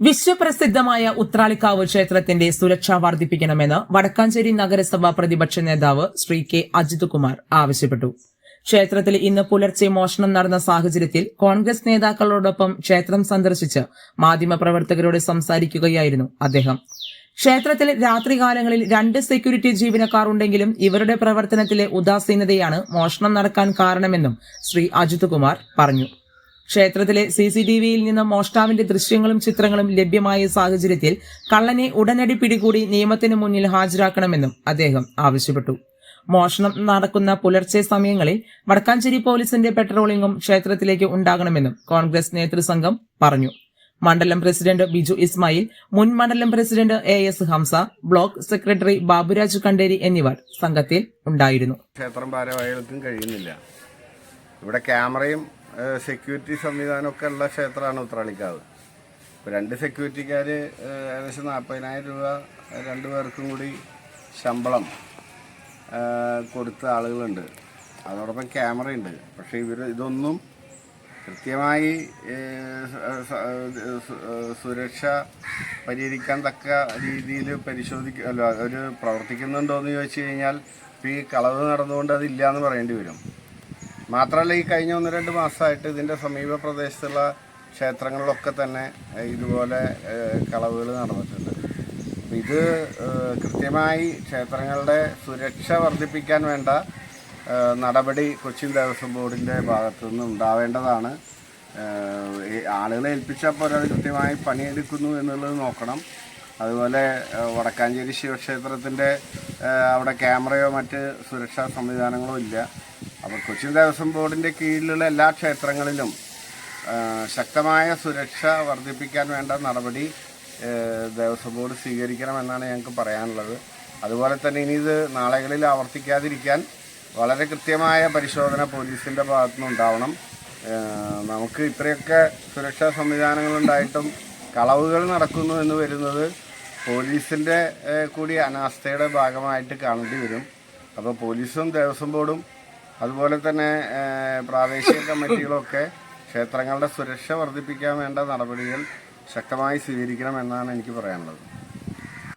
വിശ്വപ്രസിദ്ധമായ ഉത്രാളിക്കാവ് ക്ഷേത്രത്തിന്റെ സുരക്ഷ വർദ്ധിപ്പിക്കണമെന്ന് വടക്കാഞ്ചേരി നഗരസഭ പ്രതിപക്ഷ നേതാവ് ശ്രീ കെ അജിത് കുമാർ ആവശ്യപ്പെട്ടു. ക്ഷേത്രത്തിൽ ഇന്ന് പുലർച്ചെ മോഷണം നടന്ന സാഹചര്യത്തിൽ കോൺഗ്രസ് നേതാക്കളോടൊപ്പം ക്ഷേത്രം സന്ദർശിച്ച് മാധ്യമപ്രവർത്തകരോട് സംസാരിക്കുകയായിരുന്നു അദ്ദേഹം. ക്ഷേത്രത്തിൽ രാത്രികാലങ്ങളിൽ രണ്ട് സെക്യൂരിറ്റി ജീവനക്കാർ ഉണ്ടെങ്കിലും ഇവരുടെ പ്രവർത്തനത്തിലെ ഉദാസീനതയാണ് മോഷണം നടക്കാൻ കാരണമെന്നും ശ്രീ അജിത് കുമാർ പറഞ്ഞു. ക്ഷേത്രത്തിലെ സി സി ടി വിയിൽ നിന്ന് മോഷ്ടാവിന്റെ ദൃശ്യങ്ങളും ചിത്രങ്ങളും ലഭ്യമായ സാഹചര്യത്തിൽ കള്ളനെ ഉടനടി പിടികൂടി നിയമത്തിന് മുന്നിൽ ഹാജരാക്കണമെന്നും അദ്ദേഹം ആവശ്യപ്പെട്ടു. മോഷണം നടക്കുന്ന പുലർച്ചെ സമയങ്ങളിൽ വടക്കാഞ്ചേരി പോലീസിന്റെ പെട്രോളിംഗും ക്ഷേത്രത്തിലേക്ക് ഉണ്ടാകണമെന്നും കോൺഗ്രസ് നേതൃസംഘം പറഞ്ഞു. മണ്ഡലം പ്രസിഡന്റ് ബിജു ഇസ്മായിൽ മുൻ മണ്ഡലം president A S Hamsa block secretary Baburaj Kanderi എന്നിവർ സംഘത്തിൽ ഉണ്ടായിരുന്നു. ക്ഷേത്രം ഭാരവാഹികൾക്കും കഴിയുന്നില്ല. ഇവിടെ ക്യാമറയും സെക്യൂരിറ്റി സംവിധാനമൊക്കെ ഉള്ള ക്ഷേത്രമാണ് ഉത്രാളിക്കാവ് ഇപ്പോൾ രണ്ട് സെക്യൂരിറ്റിക്കാർ ഏകദേശം നാൽപ്പതിനായിരം രൂപ രണ്ട് പേർക്കും കൂടി ശമ്പളം കൊടുത്ത ആളുകളുണ്ട്. അതോടൊപ്പം ക്യാമറയുണ്ട്. പക്ഷേ ഇവർ ഇതൊന്നും കൃത്യമായി സുരക്ഷ പരിഹരിക്കാൻ തക്ക രീതിയിൽ പരിശോധിക്ക അല്ല അവർ പ്രവർത്തിക്കുന്നുണ്ടോ എന്ന് ചോദിച്ചു കഴിഞ്ഞാൽ ഇപ്പോൾ ഈ കളവ് നടന്നുകൊണ്ട് അതില്ല എന്ന് പറയേണ്ടി വരും. മാത്രമല്ല ഈ കഴിഞ്ഞ ഒന്ന് രണ്ട് മാസമായിട്ട് ഇതിന്റെ സമീപ പ്രദേശത്തുള്ള ക്ഷേത്രങ്ങളിലൊക്കെ തന്നെ ഇതുപോലെ കളവുകൾ നടന്നിട്ടുണ്ട്. ഇത് കൃത്യമായി ക്ഷേത്രങ്ങളുടെ സുരക്ഷ വർദ്ധിപ്പിക്കാൻ വേണ്ട നടപടി കൊച്ചിൻ ദേവസ്വം ബോർഡിന്റെ ഭാഗത്തു നിന്ന് ഉണ്ടാവേണ്ടതാണ്. ആളുകളെ ഏൽപ്പിച്ചാൽ പോലെ അത് കൃത്യമായി പണിയെടുക്കുന്നു എന്നുള്ളത് നോക്കണം. അതുപോലെ വടക്കാഞ്ചേരി ശിവക്ഷേത്രത്തിന്റെ അവിടെ ക്യാമറയോ മറ്റ് സുരക്ഷാ സംവിധാനങ്ങളോ ഇല്ല. അപ്പോൾ കൊച്ചിൻ ദേവസ്വം ബോർഡിന്റെ കീഴിലുള്ള എല്ലാ ക്ഷേത്രങ്ങളിലും ശക്തമായ സുരക്ഷ വർദ്ധിപ്പിക്കാൻ വേണ്ട നടപടി ദേവസ്വം ബോർഡ് സ്വീകരിക്കണമെന്നാണ് ഞങ്ങൾക്ക് പറയാനുള്ളത്. അതുപോലെ തന്നെ ഇനി ഇത് നാളെകളിൽ ആവർത്തിക്കാതിരിക്കാൻ വളരെ കൃത്യമായ പരിശോധന പോലീസിന്റെ ഭാഗത്തുനിന്ന് ഉണ്ടാവണം. നമുക്ക് ഇത്രയൊക്കെ സുരക്ഷാ സംവിധാനങ്ങളുണ്ടായിട്ടും കളവുകൾ നടക്കുന്നു എന്ന് വരുന്നത് പോലീസിന്റെ കൂടി അനാസ്ഥയുടെ ഭാഗമായിട്ട് കാണേണ്ടി വരും. അപ്പോൾ പോലീസും ദേവസ്വം ബോർഡും അതുപോലെ തന്നെ പ്രാദേശിക കമ്മിറ്റികളൊക്കെ ക്ഷേത്രങ്ങളുടെ സുരക്ഷ വർദ്ധിപ്പിക്കാൻ വേണ്ട നടപടികൾ ശക്തമായി സ്വീകരിക്കണമെന്നാണ് എനിക്ക് പറയാനുള്ളത്.